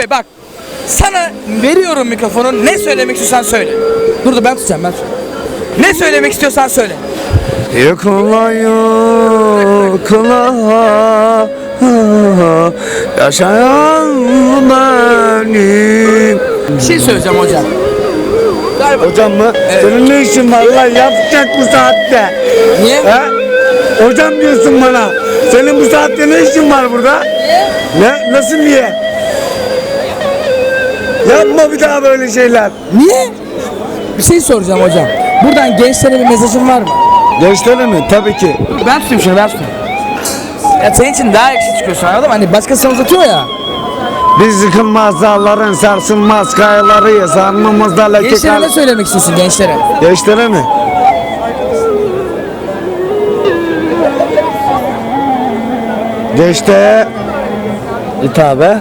Abi bak sana veriyorum mikrofonu ne söylemek istiyorsan söyle. Dur dur ben tutacağım ben tutacağım. Ne söylemek istiyorsan söyle. Yıkıla yıkıla Yaşayan benim Bir şey söyleyeceğim hocam. Galiba. Hocam mı? Senin ne işin var lan yapacak bu saatte? Niye? He? Hocam diyorsun bana. Senin bu saatte ne işin var burada? Ne? Nasıl niye? Yapma bir daha böyle şeyler. Niye? Bir şey soracağım hocam. Buradan gençlere bir mesajın var mı? Gençlere mi? Tabii ki. Ben tutayım şunu ben tutayım. Ya senin için daha ekşi çıkıyorsun anladın mı? Hani başkası sana uzatıyor ya. Biz yıkılmaz dağların sarsılmaz kayalarıyız. Alnımızda leke Gençlere kal- ne söylemek istiyorsun gençlere? Gençlere mi? Gençte hitabe